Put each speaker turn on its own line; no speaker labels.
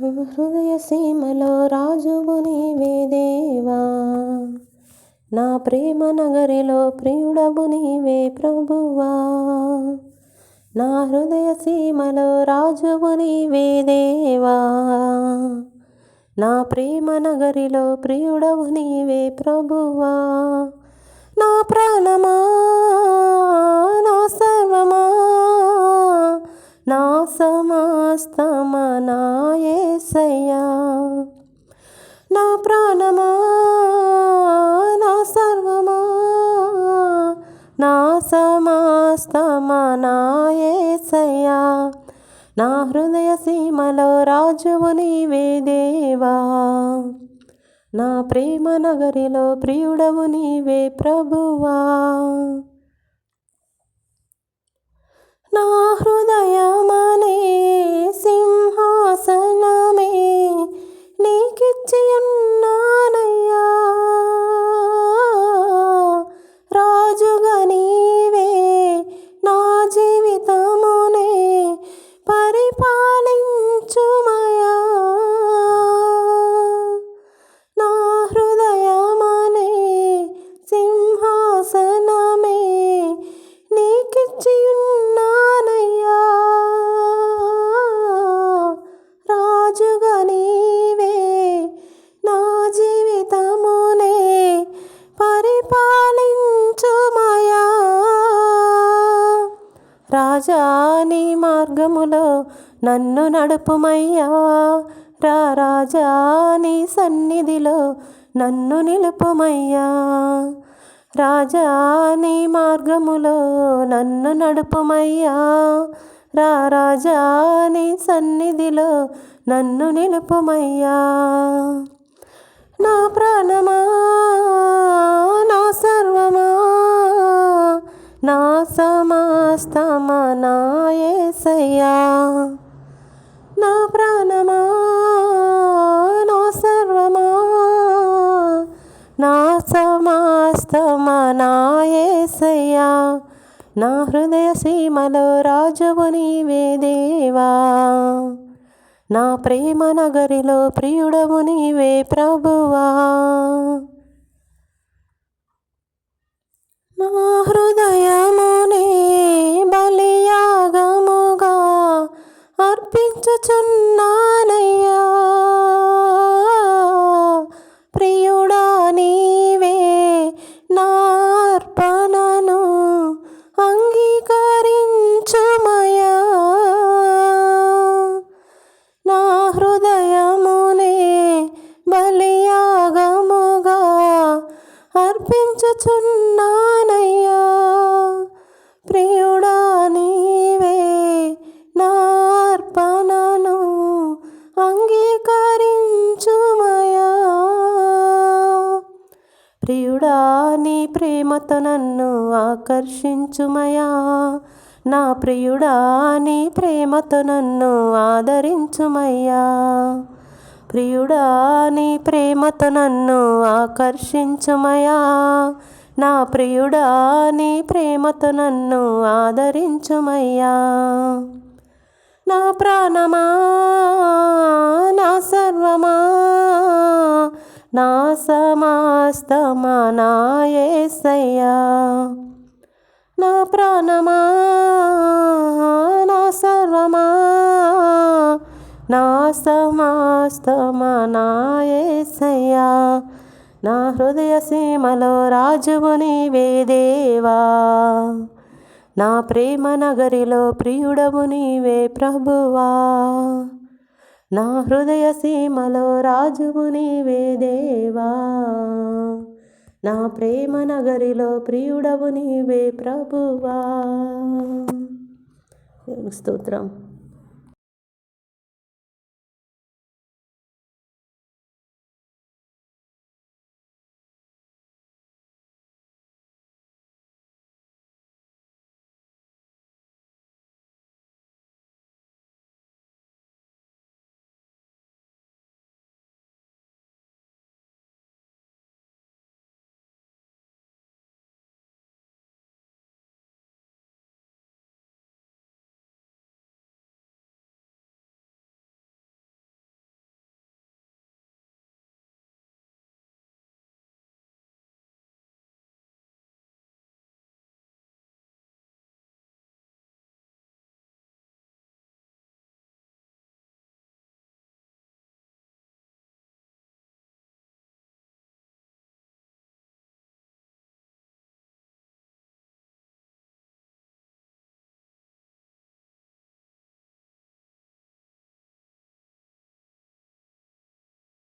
హృదయ సీమలో రాజువు నీవే దేవా. నా ప్రేమ నగరిలో ప్రియుడవు నీవే ప్రభువా. నా హృదయ సీమలో రాజువు నీవే దేవా. నా ప్రేమ నగరిలో ప్రియుడవు నీవే ప్రభువా. నా ప్రాణమా నా సర్వమా నా సమస్తమనాయసయ్యా నా నా ప్రాణమా నా సర్వమా నా సమస్తమనాయసయ్యా నా హృదయ సీమలో రాజువు నీవే దేవా. నా ప్రేమ నగరిలో ప్రియుడవు నీవే ప్రభువా. నా హృదయమనే సింహాసనా రాజా నీ మార్గములో నన్ను నడుపుమయ్యా. రా రాజా నీ సన్నిధిలో నన్ను నిలుపుమయ్యా. రాజా నీ మార్గములో నన్ను నడుపుమయ్యా. రా రాజా నీ సన్నిధిలో నన్ను నిలుపుమయ్యా. సమస్తమా నా నా ప్రాణమా నా సర్వమా నా సమస్తమా నా నా హృదయ సీమలో రాజువు నీవే దేవా నా ప్రేమ నగరిలో ప్రియుడవు నీవే ప్రభువా. అర్పించుచున్నానయ్యా ప్రియుడా నీవే నార్పణను అంగీకరించుమయా. ప్రియుడా నీ ప్రేమతో నన్ను ఆకర్షించుమయా. నా ప్రియుడా నీ ప్రేమతో నన్ను ఆదరించుమయ్యా ప్రియుడా నీ ప్రేమతో నన్ను ఆకర్షించుమయా. నా ప్రియుడా నీ ప్రేమతో నన్ను ఆదరించుమయ్యా. నా ప్రాణమా నా సర్వమా నా సమాస్తమా నా ఏసయ్యా. నా ప్రాణమా నా సర్వమా నా సమస్తమా నా హృదయ సీమలో రాజువు నీవే నా ప్రేమ నగరిలో ప్రియుడవు నీవే ప్రభువా. నా హృదయ సీమలో రాజువు నీవే దేవా. నా ప్రేమ నగరిలో ప్రియుడవు నీవే ప్రభువా. స్తోత్రం.